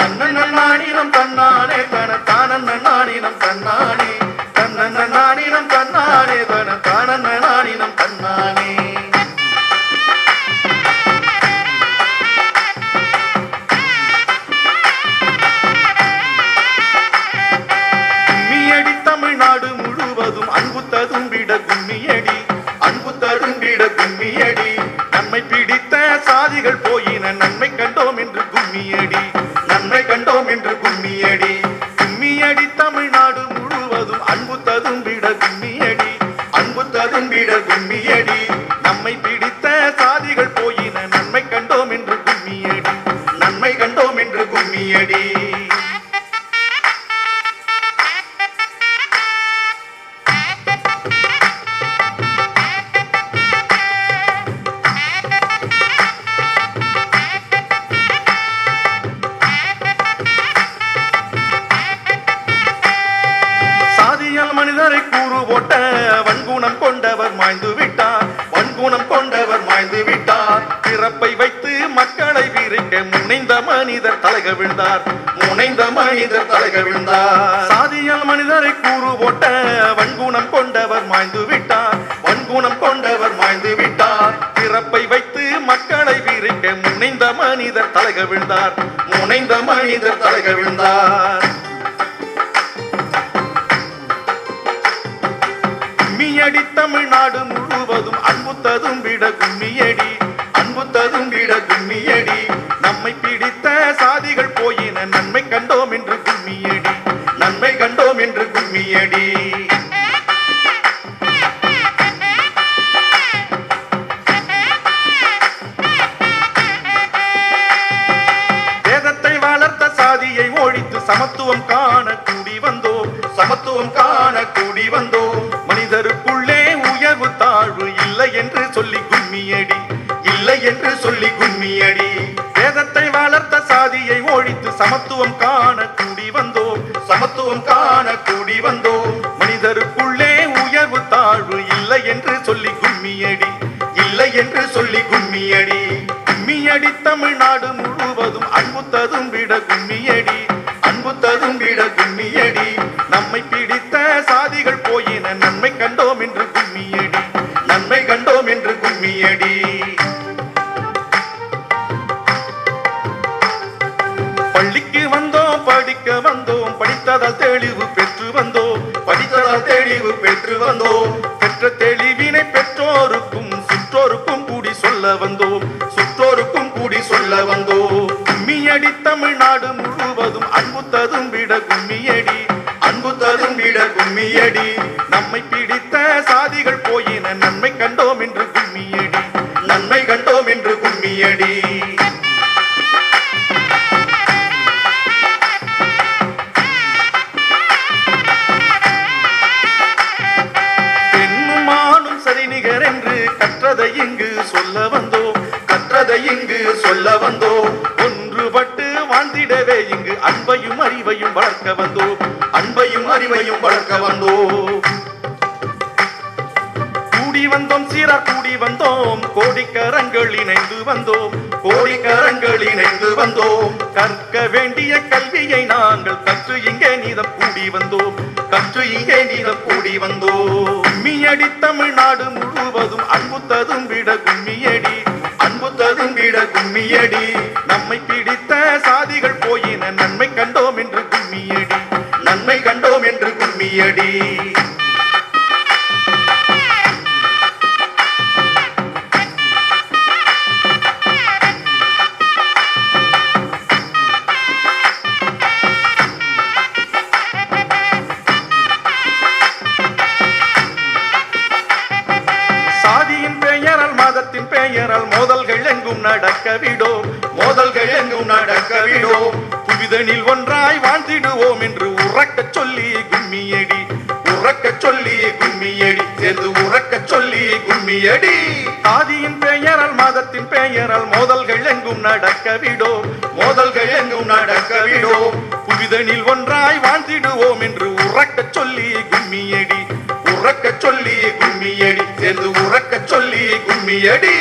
தன்னண்ண நாடினம் தன்னானே தன தானண்ண நாடினம் தன்னானே. தன்னண்ண நாடினம் தன்னானே தன தானண்ண நாடினம் தன்னானே. கும்மியடி தமிழ்நாடு முழுவதும் அன்பு ததும்பிட கும்மியடி அன்பு ததும்பிட கும்மியடி. கும்மியடி. அன்பு ததும்பிட கும்மியடி. நம்மை பிடித்த சாதிகள் போயின. நன்மை கண்டோம் என்று கும்மியடி. நன்மை கண்டோம் என்று கும்மியடி. குரு ஓட்ட வன்குணம் கொண்டவர் மாய்ந்து விட்டார். வன்குணம் கொண்டவர் மாய்ந்து விட்டார். பிறப்பை வைத்து மக்களை விரிக்க முனைந்த மனிதர் தலைக விழுந்தார். முனைந்த மனிதர் தலைக விழுந்தார். சாதியால் மனிதரை கூறு ஓட்ட வன்குணம் கொண்டவர் மாய்ந்து விட்டார். வன்குணம் கொண்டவர் மாய்ந்து விட்டார். பிறப்பை வைத்து மக்களை விரிக்க முனைந்த மனிதர் தலைக விழுந்தார். முனைந்த மனிதர் தலைக அன்பு கும்மியடி நம்மை பிடித்த சாதிகள் போயின நன்மை கண்டோம் என்று கும்மியடி நன்மை கண்டோம் என்று கும்மியடி வேதத்தை வளர்த்த சாதியை ஒழித்து சமத்துவம் கா சமத்துவம் காண கூடி வந்தோம். சமத்துவம் காண கூடி வந்தோம். மனிதருக்குள்ளே உயர்வு தாழ்வு இல்லை என்று சொல்லி கும்மியடி இல்லை என்று சொல்லி கும்மியடி. கும்மியடி தமிழ்நாடு முழுவதும் அன்பு ததும்பிட கும்மியடி அன்பு ததும்பிட கும்மியடி. நம்மை பிடித்த சாதிகள் போயின நன்மை கண்டோம் என்று கும்மியடி நன்மை கண்டோம் என்று கும்மியடி. படித்ததால் தெளிவு பெற்று வந்தோம். படித்ததால் தெளிவு பெற்று வந்தோம். பெற்ற தெளிவினை பெற்றோருக்கும் சுற்றோருக்கும் கூடி சொல்ல வந்தோம். சுற்றோருக்கும் கூடி சொல்ல வந்தோம். கும்மியடி தமிழ்நாடு முழுவதும் அன்பு ததும்பிட கும்மியடி. அன்பு ததும்பிட கும்மியடி. நம்மை பிடித்த சாதிகள் போயின நன்மை கண்டோ கற்றதை இங்கு சொல்ல வந்தோம் கற்றதை இங்கு சொல்ல வந்தோம். ஒன்றுபட்டு வாழ்ந்திடவே இங்கு அன்பையும் அறிவையும் வளர்க்க வந்தோம் அன்பையும் அறிவையும் வளர்க்க வந்தோம். கூடி வந்தோம் சீரா கூடி வந்தோம் கோடிக்கரங்கள் இணைந்து வந்தோம் கோடிக்கரங்கள் இணைந்து வந்தோம். கற்க வேண்டிய கல்வியை நாங்கள் கற்று இங்கே நீதம் கூடி வந்தோம். கற்று இங்கே நீத கூடி வந்தோ. கும்மியடி தமிழ்நாடு முழுவதும் அன்பு ததும்பிட கும்மியடி. அன்பு ததும்பிட கும்மியடி. நம்மை பிடித்த சாதிகள் போயின நன்மை கண்டோம் என்று கும்மியடி. நன்மை கண்டோம் என்று கும்மியடி. மதத்தின் மோதல்கள் எங்கும் நடக்க விடோ மோதல்கள் எங்கும் நடக்க விடோ புவிதனில் ஒன்றாய் வாழ்ந்திடுவோம் என்று உறக்க சொல்லி கும்மியடி. உறக்க சொல்லி கும்மியடி. சேர்ந்து உறக்க சொல்லி கும்மியடி. ஆதியின் பெயரால் மதத்தின் பெயரால் மோதல்கள் எங்கும் நடக்க விடோ மோதல்கள் எங்கும் நடக்க விடோ புவிதனில் ஒன்றாய் வாழ்ந்திடுவோம் என்று உறக்க சொல்லி கும்மியடி. உறக்க சொல்லி கும்மியடி சேர்ந்து உறக்க சொல்லி கும்மியடி